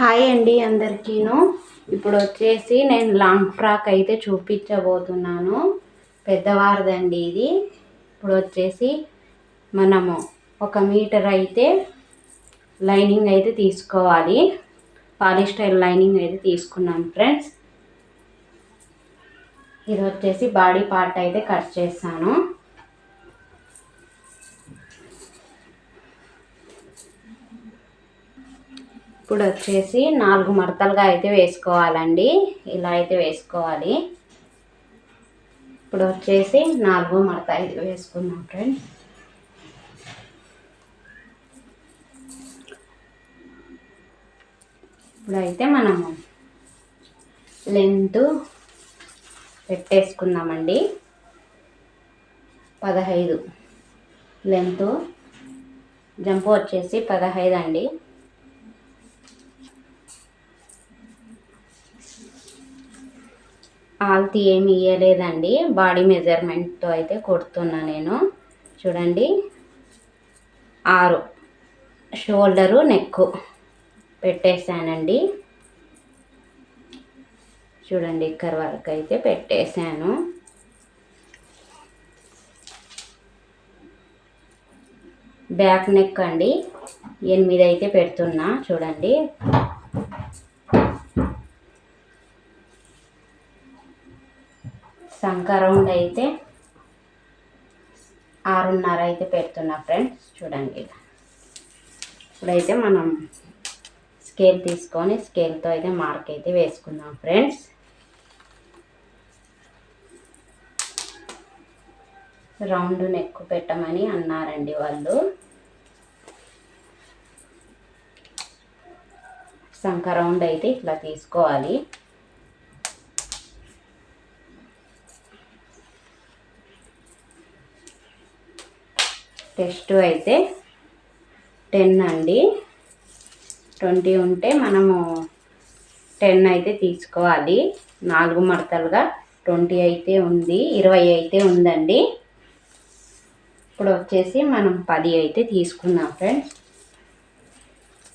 Hi అండి అందరికీను. ఇప్పుడు వచ్చేసి నేను లాంగ్ ఫ్రాక్ అయితే చూపించబోతున్నాను. పెద్దవారిదండి ఇది. ఇప్పుడు వచ్చేసి మనము ఒక మీటర్ అయితే లైనింగ్ అయితే తీసుకోవాలి. పాలిస్టైల్ లైనింగ్ అయితే తీసుకున్నాను ఫ్రెండ్స్. ఇది వచ్చేసి బాడీ పార్ట్ అయితే కట్ చేస్తాను ఇప్పుడు వచ్చేసి నాలుగు మడతలుగా అయితే వేసుకోవాలండి. ఇలా అయితే వేసుకోవాలి. ఇప్పుడు వచ్చేసి నాలుగు మడత అయితే వేసుకున్నాం ఫ్రెండ్స్. ఇప్పుడైతే మనము లెంత్ పెట్టేసుకుందామండి. పదహైదు. లెంత్ జంప్ వచ్చేసి పదహైదు అండి. ఆల్తీ ఏమి ఇయ్యలేదండి. బాడీ మెజర్మెంట్తో అయితే కొడుతున్నా నేను. చూడండి. ఆరు. షోల్డరు నెక్ పెట్టేశానండి. చూడండి ఇక్కడ వరకు అయితే పెట్టేశాను. బ్యాక్ నెక్ అండి. ఎనిమిది అయితే పెడుతున్నా. చూడండి. సంక రౌండ్ అయితే ఆరున్నర అయితే పెడుతున్నా ఫ్రెండ్స్. చూడండి ఇలా ఇప్పుడైతే మనం స్కేల్ తీసుకొని స్కేల్తో అయితే మార్క్ అయితే వేసుకుందాం ఫ్రెండ్స్. రౌండ్ నెక్ పెట్టమని అన్నారండి వాళ్ళు. సంక రౌండ్ అయితే ఇట్లా తీసుకోవాలి. టెస్ట్ అయితే టెన్ అండి. ట్వంటీ ఉంటే మనము టెన్ అయితే తీసుకోవాలి. నాలుగు మడతలుగా ట్వంటీ అయితే ఉంది ఇరవై అయితే ఉందండి. ఇప్పుడు వచ్చేసి మనం పది అయితే తీసుకున్నాం ఫ్రెండ్స్.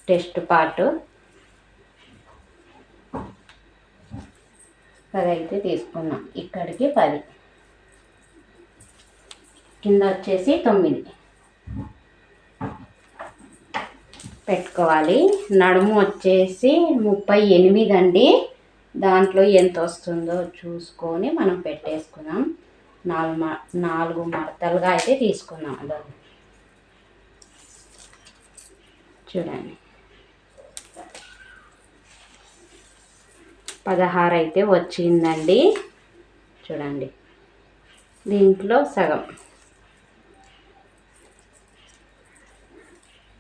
Test part. పది అయితే తీసుకున్నాం ఇక్కడికి పది. కింద వచ్చేసి తొమ్మిది. పెట్టుకోవాలి. నడుము వచ్చేసి ముప్పై ఎనిమిది అండి. దాంట్లో ఎంత వస్తుందో చూసుకొని మనం పెట్టేసుకుందాం. నాలుగు మ నాలుగు మడతలుగా అయితే తీసుకున్నాం దాన్ని చూడండి. పదహారు అయితే వచ్చిందండి. చూడండి. దీంట్లో సగం.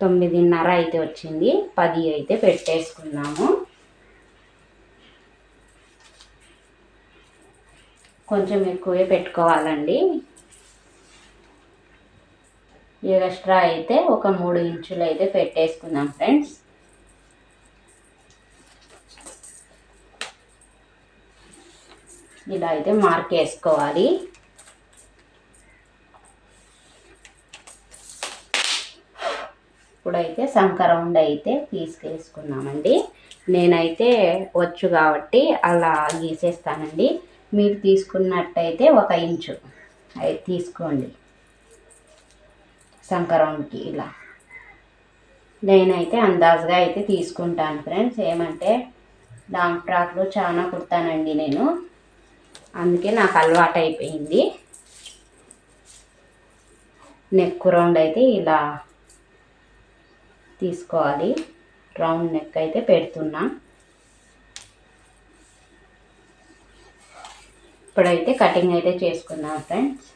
తొమ్మిదిన్నర అయితే వచ్చింది పది అయితే పెట్టేసుకున్నాము కొంచెం ఎక్కువే పెట్టుకోవాలండి. ఎక్స్ట్రా అయితే ఒక మూడు ఇంచులు అయితే పెట్టేసుకుందాం ఫ్రెండ్స్. ఇలా అయితే మార్క్ వేసుకోవాలి. అయితే సంక రౌండ్ అయితే తీసుకేసుకున్నామండి. నేనైతే వచ్చు కాబట్టి అలా గీసేస్తానండి. మీరు తీసుకున్నట్టయితే ఒక ఇంచు. అయితే తీసుకోండి. సంక ఇలా. నేనైతే అందాజుగా అయితే తీసుకుంటాను ఫ్రెండ్స్. ఏమంటే లాంగ్ ఫ్రాక్లు చాలా కుడతానండి నేను. అందుకే నాకు అలవాటు అయిపోయింది నెక్ రౌండ్ అయితే ఇలా తీసుకోవాలి. రౌండ్ నెక్ అయితే పెడుతున్నా. ఇప్పుడైతే కటింగ్ అయితే చేసుకుందాం ఫ్రెండ్స్.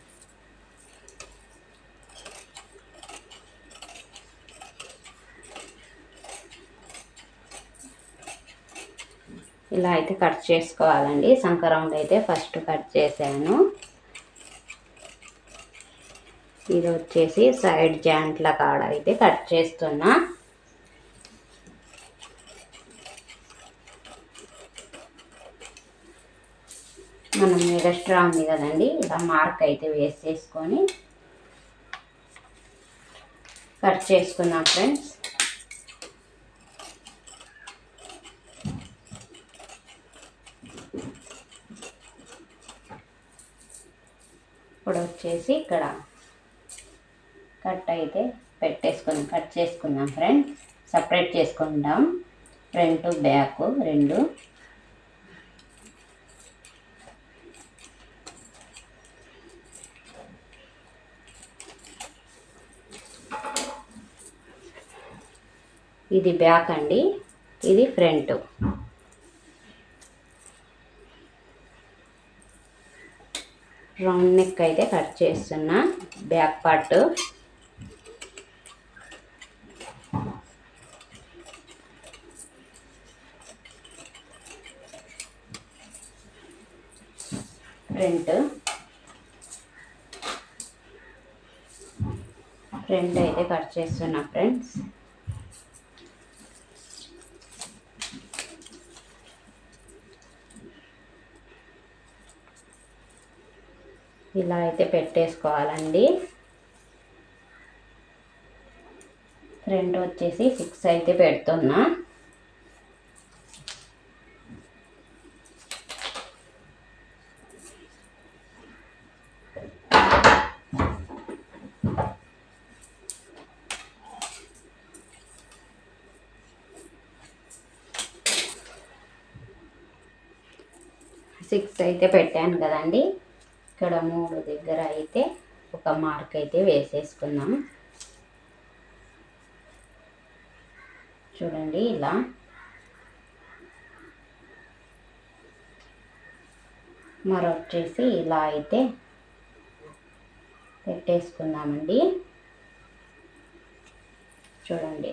ఇలా అయితే కట్ చేసుకోవాలండి. సంక రౌండ్ అయితే ఫస్ట్ కట్ చేశాను. ఇది వచ్చేసి సైడ్ జాయింట్ల కాడ అయితే కట్ చేస్తున్నా. మనం మీద స్ట్రా ఉంది కదండి ఇలా మార్క్ అయితే వేసేసుకొని కట్ చేసుకున్నా ఫ్రెండ్స్. ఇప్పుడు వచ్చేసి ఇక్కడ కట్ అయితే పెట్టేసుకుని కట్ చేసుకుందాం ఫ్రెండ్. సపరేట్ చేసుకుంటాం ఫ్రంట్ బ్యాక్ రెండు. ఇది బ్యాక్ అండి. ఇది ఫ్రంట్. రౌండ్ నెక్ అయితే కట్ చేస్తున్నా. Back part. ఫ్రంట్ ఫ్రంట్ అయితే కట్ చేస్తున్నా ఫ్రెండ్స్. ఇలా అయితే పెట్టేసుకోవాలండి. ఫ్రంట్ వచ్చేసి సిక్స్ అయితే పెడుతున్నా. సిక్స్ అయితే పెట్టాను కదండి. ఇక్కడ మూడు దగ్గర అయితే ఒక మార్క్ అయితే వేసేసుకుందాం. చూడండి ఇలా. మరొచ్చేసి ఇలా అయితే పెట్టేసుకుందామండి. చూడండి.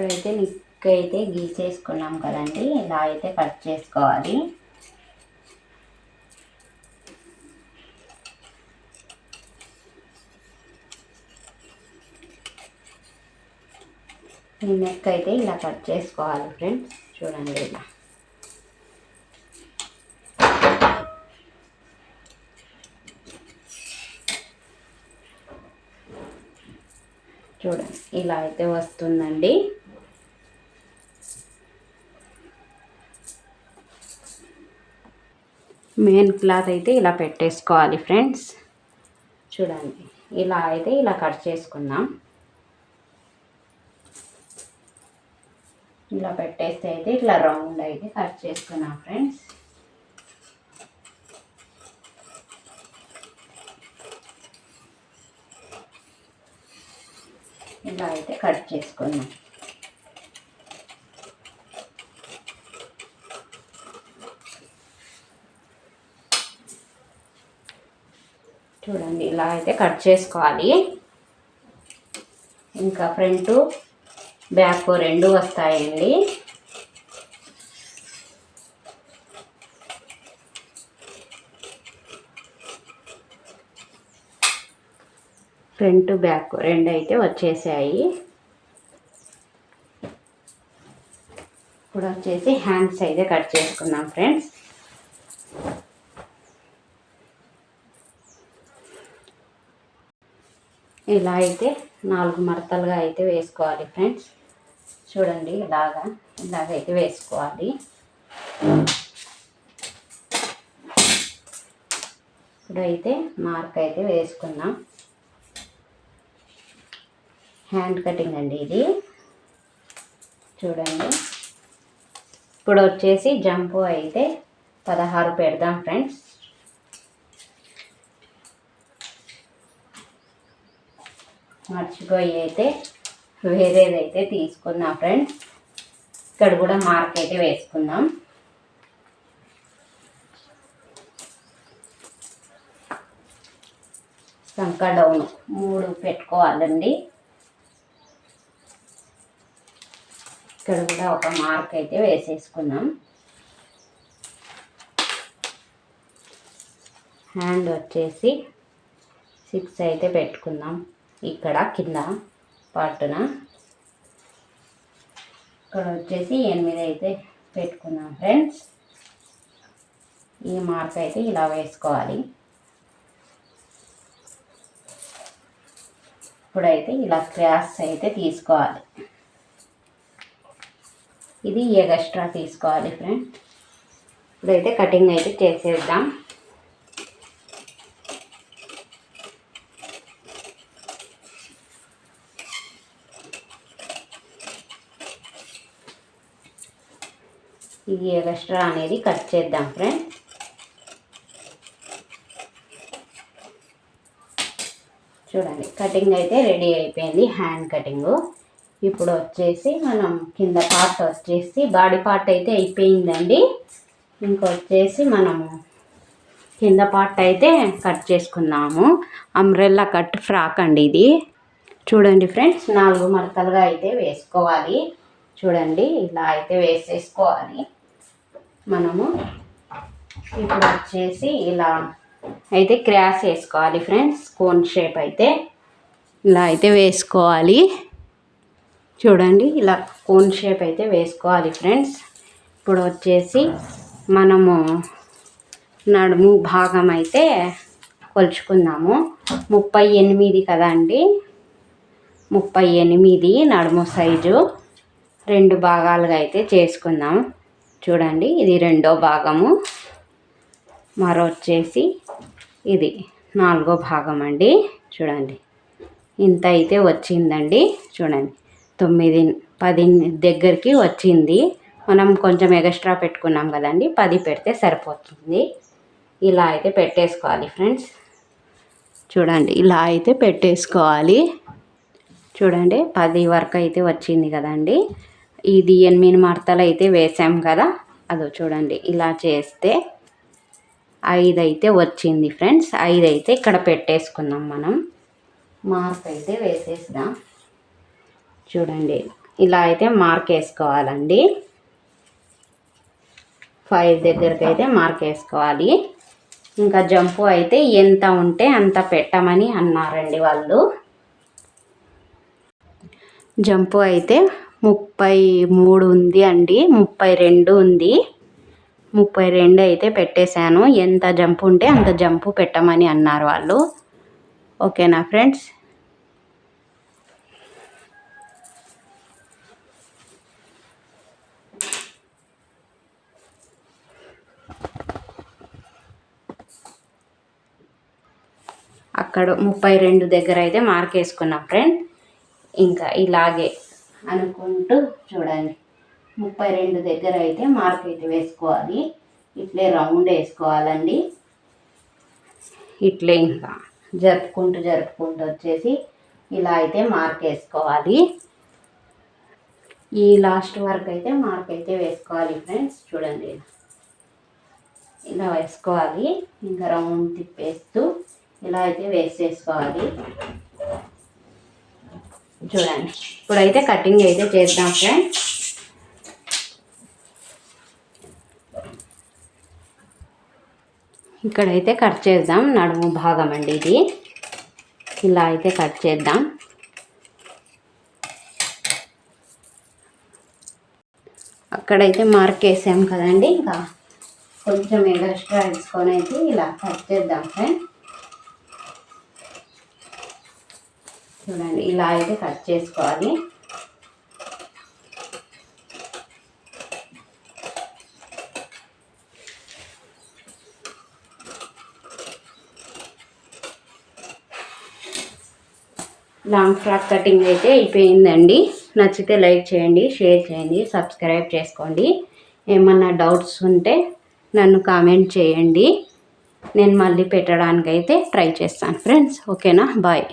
ఇప్పుడైతే నిక్ అయితే గీసేసుకున్నాం కదండి. ఇలా అయితే కట్ చేసుకోవాలి. ఈ నెక్ అయితే ఇలా కట్ చేసుకోవాలి ఫ్రెండ్స్. చూడండి ఇలా. చూడండి ఇలా అయితే వస్తుందండి. మెయిన్ క్లాత్ అయితే ఇలా పెట్టేసుకోవాలి ఫ్రెండ్స్. చూడండి ఇలా అయితే ఇలా కట్ చేసుకుందాం. ఇలా పెట్టేస్తే అయితే ఇట్లా రౌండ్ అయితే కట్ చేసుకున్నాం ఫ్రెండ్స్. ఇలా అయితే కట్ చేసుకున్నాం చూడండి ఇలా అయితే కట్ చేసుకోవాలి. ఇంకా ఫ్రంట్ బ్యాక్ రెండు వస్తాయండి. ఫ్రంట్ బ్యాక్ రెండు అయితే వచ్చేసాయి. ఇప్పుడు వచ్చేసి హ్యాండ్స్ అయితే కట్ చేసుకున్నాం ఫ్రెండ్స్. ఇలా అయితే నాలుగు మడతలుగా అయితే వేసుకోవాలి ఫ్రెండ్స్. చూడండి ఇలాగా ఇలాగైతే వేసుకోవాలి. ఇప్పుడైతే మార్క్ అయితే వేసుకుందాం. హ్యాండ్ కటింగ్ అండి ఇది. చూడండి. ఇప్పుడు వచ్చేసి జంపు అయితే పదహారు పెడదాం ఫ్రెండ్స్. మర్చిపోయి అయితే వేరేదైతే తీసుకున్నా ఫ్రెండ్స్? ఇక్కడ కూడా మార్క్ అయితే వేసుకుందాం. సంక డౌన్ మూడు పెట్టుకోవాలండి. ఇక్కడ కూడా ఒక మార్క్ అయితే వేసేసుకున్నాం హ్యాండ్ వచ్చేసి సిక్స్ అయితే పెట్టుకుందాం. ఇక్కడ కింద పాటున ఇక్కడ వచ్చేసి ఎనిమిది అయితే పెట్టుకున్నాం ఫ్రెండ్స్. ఈ మార్క్ అయితే ఇలా వేసుకోవాలి. ఇప్పుడైతే ఇలా క్రాస్ అయితే తీసుకోవాలి. ఇది ఎగస్ట్రా తీసుకోవాలి ఫ్రెండ్ ఇప్పుడైతే కటింగ్ అయితే చేసేద్దాం. ఈ ఎగస్ట్రా అనేది కట్ చేద్దాం ఫ్రెండ్ చూడండి కటింగ్ అయితే రెడీ అయిపోయింది హ్యాండ్ కటింగ్ ఇప్పుడు వచ్చేసి మనం కింద పార్ట్ వచ్చేసి బాడీ పార్ట్ అయితే అయిపోయిందండి. ఇంకొచ్చేసి మనము కింద పార్ట్ అయితే కట్ చేసుకున్నాము అంబ్రెల్లా కట్ ఫ్రాక్ అండి ఇది. చూడండి ఫ్రెండ్స్ నాలుగు మడతలుగా అయితే వేసుకోవాలి. చూడండి ఇలా అయితే వేసేసుకోవాలి. మనము ఇప్పుడు వచ్చేసి ఇలా అయితే క్రాస్ వేసుకోవాలి ఫ్రెండ్స్. కోన్ షేప్ అయితే ఇలా అయితే వేసుకోవాలి. చూడండి ఇలా కోన్ షేప్ అయితే వేసుకోవాలి ఫ్రెండ్స్. ఇప్పుడు వచ్చేసి మనము నడుము భాగం అయితే కొలుచుకుందాము. ముప్పై ఎనిమిది కదండి ముప్పై ఎనిమిది నడుము సైజు. రెండు భాగాలుగా అయితే చేసుకుందాం. చూడండి ఇది రెండో భాగము. మరో వచ్చేసి ఇది నాలుగో భాగం అండి చూడండి ఇంత అయితే వచ్చిందండి. చూడండి తొమ్మిది పది దగ్గరికి వచ్చింది. మనం కొంచెం ఎక్స్ట్రా పెట్టుకున్నాం కదండి పది పెడితే సరిపోతుంది. ఇలా అయితే పెట్టేసుకోవాలి ఫ్రెండ్స్. చూడండి ఇలా అయితే పెట్టేసుకోవాలి. చూడండి పది వరకు అయితే వచ్చింది కదండి. ఇది ఎనిమిది మడతలు అయితే వేసాం కదా? అదో చూడండి ఇలా చేస్తే ఐదు అయితే వచ్చింది ఫ్రెండ్స్. ఐదు అయితే ఇక్కడ పెట్టేసుకుందాం మనం. మార్క్ అయితే వేసేద్దాం చూడండి ఇలా అయితే మార్క్ వేసుకోవాలండి. ఫైవ్ దగ్గరికి అయితే మార్క్ వేసుకోవాలి. ఇంకా జంపు అయితే ఎంత ఉంటే అంత పెట్టమని అన్నారండి వాళ్ళు. జంపు అయితే ముప్పై మూడు ఉంది అండి. ముప్పై రెండు ఉంది. ముప్పై రెండు అయితే పెట్టేశాను. ఎంత జంపు ఉంటే అంత జంపు పెట్టమని అన్నారు వాళ్ళు. ఓకేనా ఫ్రెండ్స్? అక్కడ ముప్పై రెండు దగ్గర అయితే మార్క్ వేసుకున్నాం ఫ్రెండ్. ఇంకా ఇలాగే అనుకుంటూ చూడండి. ముప్పై రెండు దగ్గర అయితే మార్క్ అయితే వేసుకోవాలి. ఇట్లే రౌండ్ వేసుకోవాలండి. ఇట్లే ఇంకా జరుపుకుంటూ జరుపుకుంటూ వచ్చేసి ఇలా అయితే మార్క్ వేసుకోవాలి. ఈ లాస్ట్ వరకు అయితే మార్క్ అయితే వేసుకోవాలి ఫ్రెండ్స్ చూడండి ఇలా. వేసుకోవాలి. ఇంకా రౌండ్ తిప్పేస్తూ ఇలా అయితే వేసేసుకోవాలి. చూడండి. ఇప్పుడైతే కటింగ్ అయితే చేద్దాం ఫ్రెండ్స్ ఇక్కడైతే కట్ చేద్దాం నడుము భాగం అండి ఇది. ఇలా అయితే కట్ చేద్దాం. అక్కడైతే మార్క్ వేసాం కదండి ఇంకా కొంచెం ఎక్స్ట్రా వేసుకొని అయితే ఇలా కట్ చేద్దాం ఫ్రెండ్ చూడండి ఇలా అయితే కట్ చేసుకోవాలి. లాంగ్ ఫ్రాక్ కటింగ్ అయితే అయిపోయిందండి. నచ్చితే లైక్ చేయండి షేర్ చేయండి సబ్స్క్రైబ్ చేసుకోండి. ఏమన్నా డౌట్స్ ఉంటే నన్ను కామెంట్ చేయండి. నేను మళ్ళీ పెట్టడానికైతే ట్రై చేస్తాను ఫ్రెండ్స్. ఓకేనా? బాయ్.